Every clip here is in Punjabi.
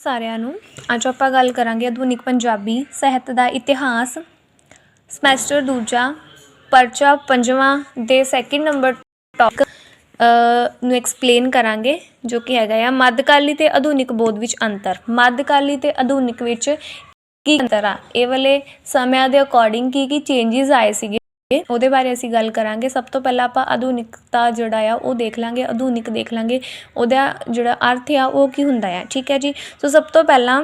ਸਾਰਿਆਂ ਨੂੰ। ਅੱਜ ਆਪਾਂ ਗੱਲ ਕਰਾਂਗੇ ਆਧੁਨਿਕ ਪੰਜਾਬੀ ਸਾਹਿਤ ਦਾ ਇਤਿਹਾਸ। ਸਮੈਸਟਰ ਦੂਜਾ, ਪਰਚਾ ਪੰਜਵਾਂ ਦੇ ਸੈਕਿੰਡ ਨੰਬਰ ਟੌਪਿਕ ਨੂੰ ਐਕਸਪਲੇਨ ਕਰਾਂਗੇ, ਜੋ ਕਿ ਹੈਗਾ ਆ ਮੱਧਕਾਲੀ ਤੇ ਆਧੁਨਿਕ ਬੋਧ ਵਿੱਚ ਅੰਤਰ। ਮੱਧਕਾਲੀ ਤੇ ਆਧੁਨਿਕ ਵਿੱਚ ਕੀ ਅੰਤਰ ਆ? ਇਹ ਵਾਲੇ ਸਮਿਆਂ ਦੇ ਅਕੋਰਡਿੰਗ ਕੀ ਕੀ ਚੇਂਜਸ ਆਏ ਸੀਗੇ? ਉਹਦੇ ਬਾਰੇ ਅਸੀਂ ਗੱਲ ਕਰਾਂਗੇ। ਸਭ ਤੋਂ ਪਹਿਲਾਂ ਆਪਾਂ ਆਧੁਨਿਕਤਾ ਜਿਹੜਾ ਆ, ਉਹ ਦੇਖ ਲਾਂਗੇ, ਆਧੁਨਿਕ ਦੇਖ ਲਾਂਗੇ। ਉਹਦਾ ਜਿਹੜਾ ਅਰਥ ਆ, ਉਹ ਕੀ ਹੁੰਦਾ ਆ, ਠੀਕ ਹੈ ਜੀ? ਸੋ ਸਭ ਤੋਂ ਪਹਿਲਾਂ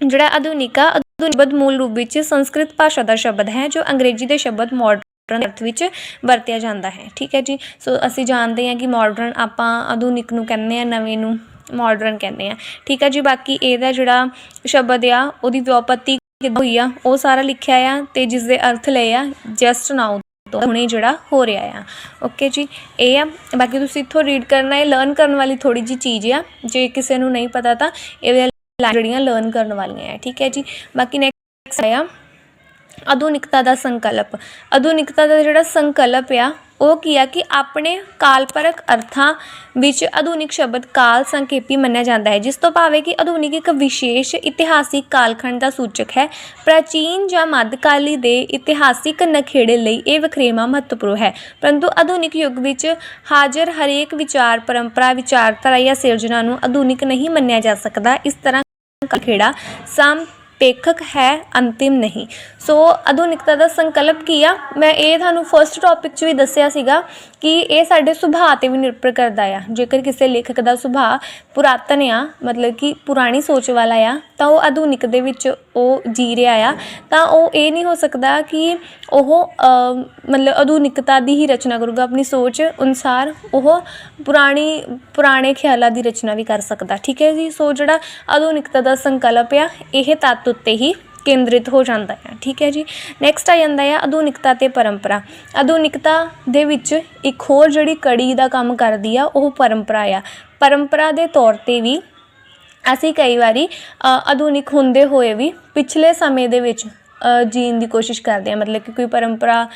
ਜਿਹੜਾ ਆਧੁਨਿਕ ਆਧੁਨਿਕ ਮੂਲ ਰੂਪ ਵਿੱਚ ਸੰਸਕ੍ਰਿਤ ਭਾਸ਼ਾ ਦਾ ਸ਼ਬਦ ਹੈ, ਜੋ ਅੰਗਰੇਜ਼ੀ ਦੇ ਸ਼ਬਦ ਮਾਡਰਨ ਅਰਥ ਵਿੱਚ ਵਰਤਿਆ ਜਾਂਦਾ ਹੈ, ਠੀਕ ਹੈ ਜੀ? ਸੋ ਅਸੀਂ ਜਾਣਦੇ ਹਾਂ ਕਿ ਮਾਡਰਨ ਆਪਾਂ ਆਧੁਨਿਕ ਨੂੰ ਕਹਿੰਦੇ ਆ ਨਵੇਂ ਨੂੰ ਮਾਡਰਨ ਕਹਿੰਦੇ ਆ ਠੀਕ ਹੈ ਜੀ? ਬਾਕੀ ਇਹਦਾ ਜਿਹੜਾ ਸ਼ਬਦ ਆ, ਉਹਦੀ ਵਿਉਪਤੀ ਕਿੱਦਾਂ ਹੋਈ ਆ, ਉਹ ਸਾਰਾ ਲਿਖਿਆ ਆ ਤੇ ਜਿਸ ਦੇ ਅਰਥ ਲਏ ਆ ਜਸਟ ਨਾਉ ਤੋਂ ਹੁਣੇ ਜਿਹੜਾ ਹੋ ਰਿਹਾ ਆ। ਓਕੇ ਜੀ, ਇਹ ਆ, ਬਾਕੀ ਤੁਸੀਂ ਇੱਥੋਂ ਰੀਡ ਕਰਨਾ ਹੈ ਲਰਨ ਕਰਨ ਵਾਲੀ ਥੋੜੀ ਜੀ ਚੀਜ਼ ਆ, ਜੇ ਕਿਸੇ ਨੂੰ ਨਹੀਂ ਪਤਾ ਤਾਂ ਇਹ ਜਿਹੜੀਆਂ ਲਰਨ ਕਰਨ ਵਾਲੀਆਂ ਆ, ਠੀਕ ਹੈ ਜੀ। ਬਾਕੀ ਨੈਕਸਟ ਆ ਆਧੁਨਿਕਤਾ ਦਾ ਸੰਕਲਪ। ਆਧੁਨਿਕਤਾ ਦਾ ਜਿਹੜਾ ਸੰਕਲਪ ਆ, ਉਹ ਕੀ ਆ ਕਿ ਆਪਣੇ ਕਾਲਪਰਕ ਅਰਥਾਂ ਵਿੱਚ ਆਧੁਨਿਕ ਸ਼ਬਦ ਕਾਲ ਸੰਖੇਪੀ ਮੰਨਿਆ ਜਾਂਦਾ ਹੈ। ਜਿਸ ਤੋਂ ਭਾਵੇਂ ਕਿ ਆਧੁਨਿਕ ਇੱਕ ਵਿਸ਼ੇਸ਼ ਇਤਿਹਾਸਿਕ ਕਾਲਖੰਡ ਦਾ ਸੂਚਕ ਹੈ, ਪ੍ਰਾਚੀਨ ਜਾਂ ਮੱਧਕਾਲੀ ਦੇ ਇਤਿਹਾਸਿਕ ਨਖੇੜੇ ਲਈ ਇਹ ਵਖਰੇਵਾਂ ਮਹੱਤਵਪੂਰਨ ਹੈ। ਪਰੰਤੂ ਆਧੁਨਿਕ ਯੁੱਗ ਵਿੱਚ ਹਾਜ਼ਰ ਹਰੇਕ ਵਿਚਾਰ, ਪਰੰਪਰਾ, ਵਿਚਾਰਧਾਰਾ ਜਾਂ ਸਿਰਜਣਾ ਨੂੰ ਆਧੁਨਿਕ ਨਹੀਂ ਮੰਨਿਆ ਜਾ ਸਕਦਾ। ਇਸ ਤਰ੍ਹਾਂ ਖੇੜਾ ਸੰਪੇਖਕ ਹੈ, ਅੰਤਿਮ ਨਹੀਂ। ਸੋ ਆਧੁਨਿਕਤਾ ਦਾ ਸੰਕਲਪ ਕੀ ਆ? ਮੈਂ ਇਹ ਤੁਹਾਨੂੰ ਫਰਸਟ ਟੌਪਿਕ 'ਚ ਵੀ ਦੱਸਿਆ ਸੀਗਾ ਕਿ ਇਹ ਸਾਡੇ ਸੁਭਾਅ ਤੇ ਵੀ ਨਿਰਭਰ ਕਰਦਾ ਆ। ਜੇਕਰ ਕਿਸੇ ਲੇਖਕ ਦਾ ਸੁਭਾਅ ਪੁਰਾਤਨ ਆ, ਮਤਲਬ ਕਿ ਪੁਰਾਣੀ ਸੋਚ ਵਾਲਾ ਆ, ਤਾਂ ਉਹ ਆਧੁਨਿਕ ਦੇ ਵਿੱਚ ਉਹ ਜੀ ਰਿਹਾ ਆ, ਤਾਂ ਉਹ ਇਹ ਨਹੀਂ ਹੋ ਸਕਦਾ ਕਿ ਉਹ ਮਤਲਬ ਆਧੁਨਿਕਤਾ ਦੀ ਹੀ ਰਚਨਾ ਕਰੂਗਾ, ਆਪਣੀ ਸੋਚ ਅਨੁਸਾਰ ਉਹ ਪੁਰਾਣੀ, ਪੁਰਾਣੇ ਖਿਆਲਾਂ ਦੀ ਰਚਨਾ ਵੀ ਕਰ ਸਕਦਾ। ਠੀਕ ਹੈ ਜੀ? ਸੋ ਜਿਹੜਾ ਆਧੁਨਿਕਤਾ ਦਾ ਸੰਕਲਪ ਆ, ਇਹ ਤੱਤ ਉੱਤੇ ਹੀ ਕੇਂਦਰਿਤ ਹੋ ਜਾਂਦਾ ਹੈ ਠੀਕ ਹੈ ਜੀ? ਨੈਕਸਟ ਆ ਜਾਂਦਾ ਹੈ ਆਧੁਨਿਕਤਾ ਤੇ ਪਰੰਪਰਾ। ਆਧੁਨਿਕਤਾ ਦੇ ਵਿੱਚ ਇੱਕ ਹੋਰ ਜਿਹੜੀ ਕੜੀ ਦਾ ਕੰਮ ਕਰਦੀ ਆ, ਉਹ ਪਰੰਪਰਾ ਆ। ਪਰੰਪਰਾ ਦੇ ਤੌਰ ਤੇ ਵੀ ਅਸੀਂ ਕਈ ਵਾਰੀ ਆਧੁਨਿਕ ਹੁੰਦੇ ਹੋਏ ਵੀ ਪਿਛਲੇ ਸਮੇਂ ਦੇ ਵਿੱਚ ਜੀਣ ਦੀ ਕੋਸ਼ਿਸ਼ ਕਰਦੇ ਆ ਮਤਲਬ ਕਿ ਕੋਈ ਪਰੰਪਰਾ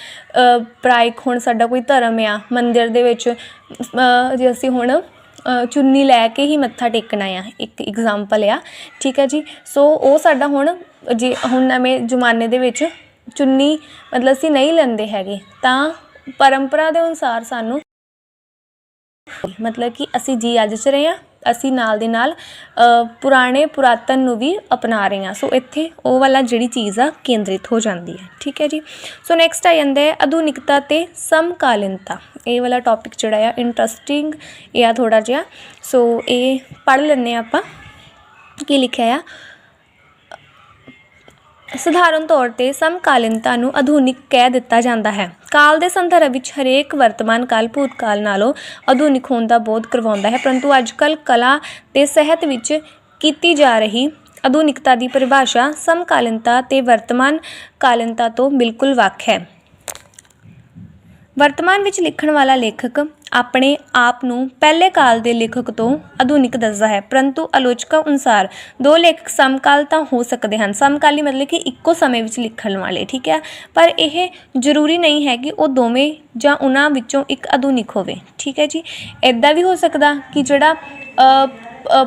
ਪ੍ਰਾਇਕ ਹੁਣ ਸਾਡਾ ਕੋਈ ਧਰਮ ਆ, ਮੰਦਿਰ ਦੇ ਵਿੱਚ ਜੇ ਅਸੀਂ ਹੁਣ ਚੁੰਨੀ ਲੈ ਕੇ ਹੀ ਮੱਥਾ ਟੇਕਣਾ ਆ ਇੱਕ ਐਗਜ਼ਾਮਪਲ ਆ, ਠੀਕ ਹੈ ਜੀ? ਸੋ ਉਹ ਸਾਡਾ ਹੁਣ, ਜੇ ਹੁਣ ਨਵੇਂ ਜ਼ਮਾਨੇ ਦੇ ਵਿੱਚ ਚੁੰਨੀ ਮਤਲਬ ਅਸੀਂ ਨਹੀਂ ਲੈਂਦੇ ਹੈਗੇ, ਤਾਂ ਪਰੰਪਰਾ ਦੇ ਅਨੁਸਾਰ ਸਾਨੂੰ ਮਤਲਬ ਕਿ ਅਸੀਂ ਜੀ ਅੱਜ ਚ ਰਹੇ ਹਾਂ, ਅਸੀਂ ਨਾਲ ਦੇ ਨਾਲ ਪੁਰਾਣੇ ਪੁਰਾਤਨ ਨੂੰ ਵੀ ਅਪਣਾ ਰਹੇ ਹਾਂ। ਸੋ ਇੱਥੇ ਉਹ ਵਾਲਾ ਜਿਹੜੀ ਚੀਜ਼ ਆ ਕੇਂਦਰਿਤ ਹੋ ਜਾਂਦੀ ਹੈ। ਠੀਕ ਹੈ ਜੀ? ਸੋ ਨੈਕਸਟ ਆ ਜਾਂਦਾ ਹੈ ਆਧੁਨਿਕਤਾ ਤੇ ਸਮਕਾਲੀਨਤਾ। ਇਹ ਵਾਲਾ ਟੌਪਿਕ ਜਿਹੜਾ ਆ ਇੰਟਰਸਟਿੰਗ ਇਹ ਆ ਥੋੜਾ ਜਿਹਾ। ਸੋ ਇਹ ਪੜ੍ਹ ਲੈਂਦੇ ਹਾਂ ਆਪਾਂ। ਕੀ ਲਿਖਿਆ ਆ? ਸਧਾਰਨ ਤੌਰ ਤੇ ਸਮਕਾਲੀਨਤਾ ਨੂੰ ਆਧੁਨਿਕ ਕਹਿ ਦਿੱਤਾ ਜਾਂਦਾ ਹੈ। ਕਾਲ ਦੇ ਸੰਦਰਭ ਵਿੱਚ ਹਰੇਕ ਵਰਤਮਾਨ ਕਾਲ ਭੂਤਕਾਲ ਨਾਲੋਂ ਆਧੁਨਿਕ ਹੋਣ ਦਾ ਬੋਧ ਕਰਵਾਉਂਦਾ ਹੈ, ਪਰੰਤੂ ਅੱਜਕੱਲ ਕਲਾ ਤੇ ਸਿਹਤ ਵਿੱਚ ਕੀਤੀ ਜਾ ਰਹੀ ਆਧੁਨਿਕਤਾ ਦੀ ਪਰਿਭਾਸ਼ਾ ਸਮਕਾਲੀਨਤਾ ਤੇ ਵਰਤਮਾਨ ਕਾਲੀਨਤਾ ਤੋਂ ਬਿਲਕੁਲ ਵੱਖ ਹੈ। ਵਰਤਮਾਨ ਵਿੱਚ ਲਿਖਣ ਵਾਲਾ ਲੇਖਕ ਆਪਣੇ ਆਪ ਨੂੰ ਪਹਿਲੇ ਕਾਲ ਦੇ ਲੇਖਕ ਤੋਂ ਆਧੁਨਿਕ ਦੱਸਦਾ ਹੈ। ਪਰੰਤੂ ਆਲੋਚਕਾਂ ਅਨੁਸਾਰ ਦੋ ਲੇਖਕ ਸਮਕਾਲ ਤਾਂ ਹੋ ਸਕਦੇ ਹਨ। ਸਮਕਾਲੀ ਮਤਲਬ ਕਿ ਇੱਕੋ ਸਮੇਂ ਵਿੱਚ ਲਿਖਣ ਵਾਲੇ, ਠੀਕ ਹੈ? ਪਰ ਇਹ ਜ਼ਰੂਰੀ ਨਹੀਂ ਹੈ ਕਿ ਉਹ ਦੋਵੇਂ ਜਾਂ ਉਹਨਾਂ ਵਿੱਚੋਂ ਇੱਕ ਆਧੁਨਿਕ ਹੋਵੇ। ਠੀਕ ਹੈ ਜੀ? ਇਦਾਂ ਵੀ ਹੋ ਸਕਦਾ ਕਿ ਜਿਹੜਾ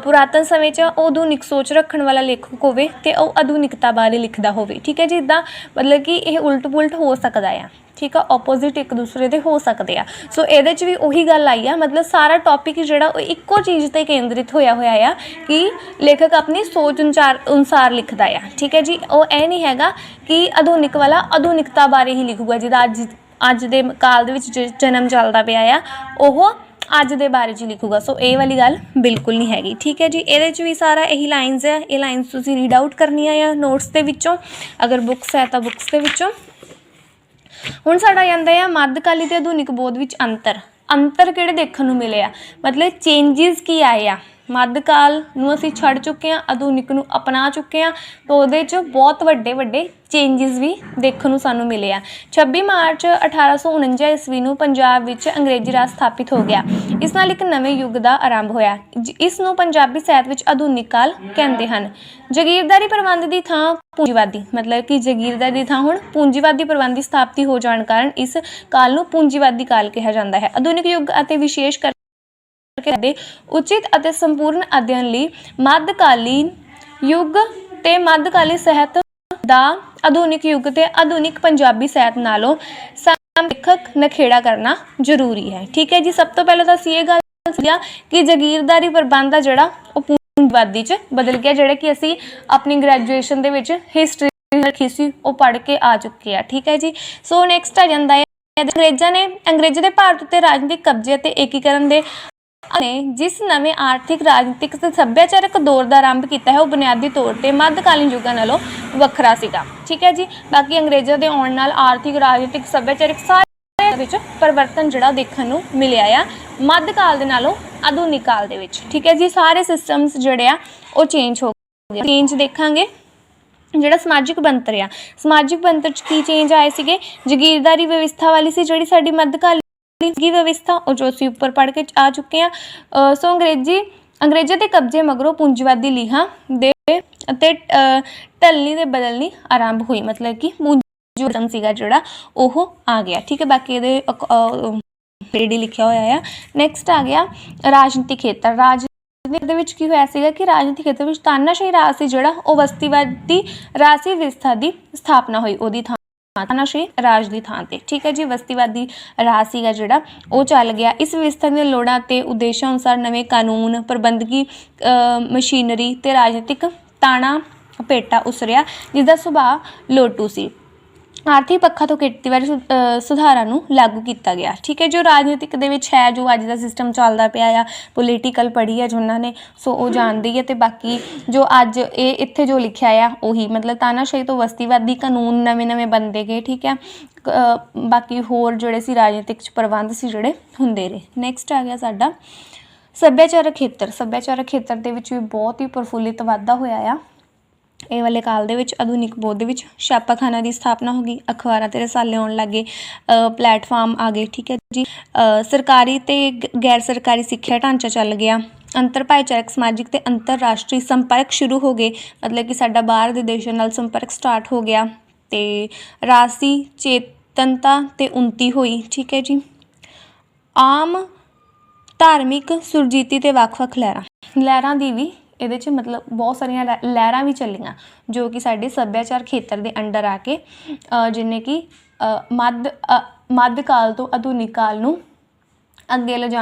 ਪੁਰਾਤਨ ਸਮੇਂ 'ਚ ਉਹ ਆਧੁਨਿਕ ਸੋਚ ਰੱਖਣ ਵਾਲਾ ਲੇਖਕ ਹੋਵੇ ਤੇ ਉਹ ਆਧੁਨਿਕਤਾ ਬਾਰੇ ਲਿਖਦਾ ਹੋਵੇ, ਠੀਕ ਹੈ ਜੀ? ਇਦਾਂ ਮਤਲਬ ਕਿ ਇਹ ਉਲਟ ਪੁਲਟ ਹੋ ਸਕਦਾ ਆ, ਠੀਕ ਆ? ਆਪੋਜ਼ਿਟ ਇੱਕ ਦੂਸਰੇ ਦੇ ਹੋ ਸਕਦੇ ਆ। ਸੋ ਇਹਦੇ 'ਚ ਵੀ ਉਹੀ ਗੱਲ ਆਈ ਆ, ਮਤਲਬ ਸਾਰਾ ਟੌਪਿਕ ਜਿਹੜਾ ਉਹ ਇੱਕੋ ਚੀਜ਼ ਤੇ ਕੇਂਦਰਿਤ ਹੋਇਆ ਹੋਇਆ ਆ ਕਿ ਲੇਖਕ ਆਪਣੀ ਸੋਚ ਅਨੁਸਾਰ ਅਨੁਸਾਰ ਲਿਖਦਾ ਆ, ਠੀਕ ਹੈ ਜੀ? ਉਹ ਇਹ ਨਹੀਂ ਹੈਗਾ ਕਿ ਆਧੁਨਿਕ ਵਾਲਾ ਆਧੁਨਿਕਤਾ ਬਾਰੇ ਹੀ ਲਿਖੂਗਾ ਜਿਹਦਾ ਅੱਜ ਅੱਜ ਦੇ ਕਾਲ ਦੇ ਵਿੱਚ ਜਨਮ ਚੱਲਦਾ ਪਿਆ ਆ, ਉਹ ਅੱਜ ਦੇ ਬਾਰੇ 'ਚ ਲਿਖੂਗਾ। ਸੋ ਇਹ ਵਾਲੀ ਗੱਲ ਬਿਲਕੁਲ ਨਹੀਂ ਹੈਗੀ। ਠੀਕ ਹੈ ਜੀ? ਇਹਦੇ 'ਚ ਵੀ ਸਾਰਾ ਇਹੀ ਲਾਈਨਸ ਹੈ ਇਹ ਲਾਈਨਸ ਤੁਸੀਂ ਰੀਡ ਆਊਟ ਕਰਨੀਆਂ ਆ ਨੋਟਸ ਦੇ ਵਿੱਚੋਂ। ਅਗਰ ਬੁੱਕਸ ਹੈ ਤਾਂ ਬੁੱਕਸ ਦੇ ਵਿੱਚੋਂ। ਹੁਣ ਸਾਡਾ ਜਾਂਦਾ ਆ ਮੱਧਕਾਲੀ ਤੇ ਆਧੁਨਿਕ ਬੋਧ ਵਿੱਚ ਅੰਤਰ। ਅੰਤਰ ਕਿਹੜੇ ਦੇਖਣ ਨੂੰ ਮਿਲੇ ਆ? ਮਤਲਬ ਚੇਂਜਸ ਕੀ ਆਏ ਆ? ਮੱਧਕਾਲ ਨੂੰ ਅਸੀਂ ਛੱਡ ਚੁੱਕੇ ਹਾਂ, ਆਧੁਨਿਕ ਨੂੰ ਅਪਣਾ ਚੁੱਕੇ ਹਾਂ ਤਾਂ ਉਹਦੇ 'ਚ ਬਹੁਤ ਵੱਡੇ ਵੱਡੇ ਚੇਂਜਸ ਵੀ ਦੇਖਣ ਨੂੰ ਸਾਨੂੰ ਮਿਲੇ ਆ। 26 ਮਾਰਚ 1849 ਈਸਵੀ ਨੂੰ ਪੰਜਾਬ ਵਿੱਚ ਅੰਗਰੇਜ਼ੀ ਰਾਜ ਸਥਾਪਿਤ ਹੋ ਗਿਆ। ਇਸ ਨਾਲ ਇੱਕ ਨਵੇਂ ਯੁੱਗ ਦਾ ਆਰੰਭ ਹੋਇਆ। ਜ- ਇਸ ਨੂੰ ਪੰਜਾਬੀ ਸਾਹਿਤ ਵਿੱਚ ਆਧੁਨਿਕ ਕਾਲ ਕਹਿੰਦੇ ਹਨ। ਜਾਗੀਰਦਾਰੀ ਪ੍ਰਬੰਧ ਦੀ ਥਾਂ ਪੂੰਜੀਵਾਦੀ, ਮਤਲਬ ਕਿ ਜਾਗੀਰਦਾਰੀ ਦੀ ਥਾਂ ਹੁਣ ਪੂੰਜੀਵਾਦੀ ਪ੍ਰਬੰਧ ਦੀ ਸਥਾਪਤੀ ਹੋ ਜਾਣ ਕਾਰਨ ਇਸ ਕਾਲ ਨੂੰ ਪੂੰਜੀਵਾਦੀ ਕਾਲ ਕਿਹਾ ਜਾਂਦਾ ਹੈ। ਆਧੁਨਿਕ ਯੁੱਗ ਅਤੇ ਵਿਸ਼ੇਸ਼ ਕਰ ਦੇ ਉਚਿਤ ਅਤੇ ਸੰਪੂਰਨ ਅਧਿਐਨ ਲਈ ਮੱਧਕਾਲੀਨ ਯੁੱਗ ਤੇ ਮੱਧਕਾਲੀ ਸਾਹਿਤ ਦਾ ਆਧੁਨਿਕ ਯੁੱਗ ਤੇ ਆਧੁਨਿਕ ਪੰਜਾਬੀ ਸਾਹਿਤ ਨਾਲੋਂ ਸਮਲੇਖਕ ਨਖੇੜਾ ਕਰਨਾ ਜ਼ਰੂਰੀ ਹੈ। ਠੀਕ ਹੈ ਜੀ, ਸਭ ਤੋਂ ਪਹਿਲਾਂ ਤਾਂ ਅਸੀਂ ਇਹ ਗੱਲ ਸਮਝਿਆ ਕਿ ਜਾਗੀਰਦਾਰੀ ਪ੍ਰਬੰਧ ਆ ਜਿਹੜਾ ਉਹ ਪੂੰਜੀਵਾਦੀ ਚ ਬਦਲ ਗਿਆ, ਜਿਹੜਾ ਕਿ ਅਸੀਂ ਆਪਣੀ ਗ੍ਰੈਜੂਏਸ਼ਨ ਦੇ ਵਿੱਚ ਹਿਸਟਰੀ ਰੱਖੀ ਸੀ, ਉਹ ਪੜ੍ਹ ਕੇ ਆ ਚੁੱਕੇ ਆ। ਠੀਕ ਹੈ ਜੀ ਸੋ ਨੈਕਸਟ ਆ ਜਾਂਦਾ ਹੈ। ਅੰਗਰੇਜ਼ਾਂ ਨੇ, ਅੰਗਰੇਜ਼ਾਂ ਦੇ ਭਾਰਤ ਉੱਤੇ ਰਾਜਨੀਤਿਕ ਕਬਜ਼ੇ ਅਤੇ ਏਕੀਕਰਨ ਦੇ ਨੇ ਜਿਸ ਨਵੇਂ ਆਰਥਿਕ, ਰਾਜਨੀਤਿਕ ਤੇ ਸੱਭਿਆਚਾਰਕ ਦੌਰ ਦਾ ਆਰੰਭ ਕੀਤਾ ਹੈ, ਉਹ ਬੁਨਿਆਦੀ ਤੌਰ ਤੇ ਮੱਧਕਾਲੀਨ ਯੁੱਗਾਂ ਨਾਲੋਂ ਵੱਖਰਾ ਸੀਗਾ। ਠੀਕ ਹੈ ਜੀ? ਬਾਕੀ ਅੰਗਰੇਜ਼ਾਂ ਦੇ ਆਉਣ ਨਾਲ ਆਰਥਿਕ, ਰਾਜਨੀਤਿਕ, ਸੱਭਿਆਚਾਰਕ ਸਾਰੇ ਵਿੱਚ ਪਰਿਵਰਤਨ ਜਿਹੜਾ ਦੇਖਣ ਨੂੰ ਮਿਲਿਆ ਆ, ਮੱਧਕਾਲ ਦੇ ਨਾਲੋਂ ਆਧੁਨਿਕ ਕਾਲ ਦੇ ਵਿੱਚ। ਠੀਕ ਹੈ ਜੀ? ਸਾਰੇ ਸਿਸਟਮਸ ਜਿਹੜੇ ਆ, ਉਹ ਚੇਂਜ ਹੋ ਗਏ। ਚੇਂਜ ਦੇਖਾਂਗੇ। ਜਿਹੜਾ ਸਮਾਜਿਕ ਬਣਤਰ ਆ, ਸਮਾਜਿਕ ਬਣਤਰ ਚ ਕੀ ਚੇਂਜ ਆਏ ਸੀਗੇ? ਜਗੀਰਦਾਰੀ ਵਿਵਸਥਾ ਵਾਲੀ ਸੀ ਜਿਹੜੀ ਸਾਡੀ ਮੱਧਕਾਲੀ ਦੀ ਵਿਵਸਥਾ ਉਹ ਜੋ ਅਸੀਂ ਉੱਪਰ ਪੜ੍ਹ ਕੇ ਆ ਚੁੱਕੇ ਆ ਸੋ ਅੰਗਰੇਜ਼ੀ ਅੰਗਰੇਜ਼ਾਂ ਦੇ ਕਬਜ਼ੇ ਮਗਰੋਂ ਪੂੰਜੀਵਾਦੀ ਲੀਹਾਂ ਦੇ ਅਤੇ ਅ, ਢਲਣੀ ਤੇ ਆਰੰਭ ਹੋਈ। ਮਤਲਬ ਕਿ ਪੂੰਜੀਵਾਦਮ ਸੀਗਾ ਜਿਹੜਾ ਉਹ ਆ ਗਿਆ। ਠੀਕ ਹੈ ਬਾਕੀ ਇਹਦੇ ਜਿਹੜੀ ਲਿਖਿਆ ਹੋਇਆ ਆ। ਨੈਕਸਟ ਆ ਗਿਆ ਰਾਜਨੀਤਿਕ ਖੇਤਰ। ਰਾਜ ਰਾਜਨੀਤੀ ਦੇ ਵਿੱਚ ਕੀ ਹੋਇਆ ਸੀਗਾ ਕਿ ਰਾਜਨੀਤਿਕ ਖੇਤਰ ਵਿੱਚ ਤਾਨਾਸ਼ਾਹੀ ਰਾਜ ਸੀ ਜਿਹੜਾ ਉਹ ਬਸਤੀਵਾਦੀ ਰਾਜਸੀ ਵਿਵਸਥਾ ਦੀ ਸਥਾਪਨਾ ਹੋਈ। ਉਹਦੀ ਥਾਂ ਤਾਨਾਸ਼ਾਹੀ ਰਾਜ ਦੀ ਥਾਂ ਤੇ। ਠੀਕ ਹੈ ਜੀ, ਵਸਤੀਵਾਦੀ ਰਾਜ ਸੀਗਾ ਜਿਹੜਾ, ਉਹ ਚੱਲ ਗਿਆ। ਇਸ ਵਿਵਸਥਾ ਦੀਆਂ ਲੋੜਾਂ ਤੇ ਉਦੇਸ਼ਾਂ ਅਨੁਸਾਰ ਨਵੇਂ ਕਾਨੂੰਨ, ਪ੍ਰਬੰਧਕੀ ਮਸ਼ੀਨਰੀ ਤੇ ਰਾਜਨੀਤਿਕ ਤਾਣਾ ਪੇਟਾ ਉਸਰਿਆ ਜਿਸ ਦਾ ਸੁਭਾਅ ਲੋਟੂ ਸੀ। ਆਰਥਿਕ ਪੱਖਾਂ ਤੋਂ ਖੇਤੀਬਾੜੀ ਸੁ- ਸੁਧਾਰਾਂ ਨੂੰ ਲਾਗੂ ਕੀਤਾ ਗਿਆ। ਠੀਕ ਹੈ ਜੋ ਰਾਜਨੀਤਿਕ ਦੇ ਵਿੱਚ ਹੈ ਜੋ ਅੱਜ ਦਾ ਸਿਸਟਮ ਚੱਲਦਾ ਪਿਆ ਆ ਪੋਲੀਟੀਕਲ ਪੜ੍ਹੀ ਹੈ ਜਿਨ੍ਹਾਂ ਨੇ ਸੋ ਉਹ ਜਾਣਦੀ ਹੈ ਤੇ ਬਾਕੀ ਜੋ ਅੱਜ ਇਹ ਇੱਥੇ ਜੋ ਲਿਖਿਆ ਆ ਉਹੀ ਮਤਲਬ ਤਾਨਾਸ਼ਾਹੀ ਤੋਂ ਵਸਤੀਵਾਦੀ ਕਾਨੂੰਨ ਨਵੇਂ-ਨਵੇਂ ਬਣਦੇ ਗਏ ਠੀਕ ਹੈ। ਅ, ਬਾਕੀ ਹੋਰ ਜਿਹੜੇ ਸੀ ਰਾਜਨੀਤਿਕ ਚ ਪ੍ਰਬੰਧ ਸੀ ਜਿਹੜੇ ਹੁੰਦੇ ਰਹੇ। ਨੈਕਸਟ ਆ ਗਿਆ ਸਾਡਾ ਸੱਭਿਆਚਾਰਕ ਖੇਤਰ। ਸੱਭਿਆਚਾਰਕ ਖੇਤਰ ਦੇ ਵਿੱਚ ਵੀ ਬਹੁਤ ਹੀ ਪ੍ਰਫੁੱਲਿਤ ਵਾਧਾ ਹੋਇਆ ਆ। ਇਹ ਵਾਲੇ ਕਾਲ ਦੇ ਵਿੱਚ ਆਧੁਨਿਕ ਬੋਧ ਦੇ ਵਿੱਚ ਛਾਪਾਖਾਨਾ ਦੀ ਸਥਾਪਨਾ ਹੋ ਗਈ, ਅਖਬਾਰਾਂ ਤੇ ਰਸਾਲੇ ਆਉਣ ਲੱਗੇ ਪਲੇਟਫਾਰਮ ਆ ਗਏ, ਠੀਕ ਹੈ ਜੀ। ਸਰਕਾਰੀ ਤੇ ਗੈਰ ਸਰਕਾਰੀ ਸਿੱਖਿਆ ਢਾਂਚਾ ਚੱਲ ਗਿਆ। ਅੰਤਰ ਭਾਈਚਾਰਕ, ਸਮਾਜਿਕ ਤੇ ਅੰਤਰਰਾਸ਼ਟਰੀ ਸੰਪਰਕ ਸ਼ੁਰੂ ਹੋ ਗਏ। ਮਤਲਬ ਕਿ ਸਾਡਾ ਬਾਹਰ ਦੇ ਦੇਸ਼ਾਂ ਨਾਲ ਸੰਪਰਕ ਸਟਾਰਟ ਹੋ ਗਿਆ ਤੇ ਰਾਸੀ, ਚੇਤਨਤਾ ਤੇ ਉਨਤੀ ਹੋਈ, ਠੀਕ ਹੈ ਜੀ। ਆਮ ਧਾਰਮਿਕ ਸੁਰਜੀਤੀ ਤੇ ਵੱਖ-ਵੱਖ ਲਹਿਰਾਂ ਲਹਿਰਾਂ ਦੀ ਵੀ ਇਹਦੇ 'ਚ ਮਤਲਬ ਬਹੁਤ ਸਾਰੀਆਂ ਲਹਿਰਾਂ ਵੀ ਚੱਲੀਆਂ ਜੋ ਕਿ ਸਾਡੇ ਸੱਭਿਆਚਾਰ ਖੇਤਰ ਦੇ ਅੰਡਰ ਆ ਕੇ ਅ, ਕਿ ਮੱਧ ਮੱਧ ਕਾਲ ਤੋਂ ਆਧੁਨਿਕ ਕਾਲ ਨੂੰ ਅੱਗੇ ਲਿਜਾ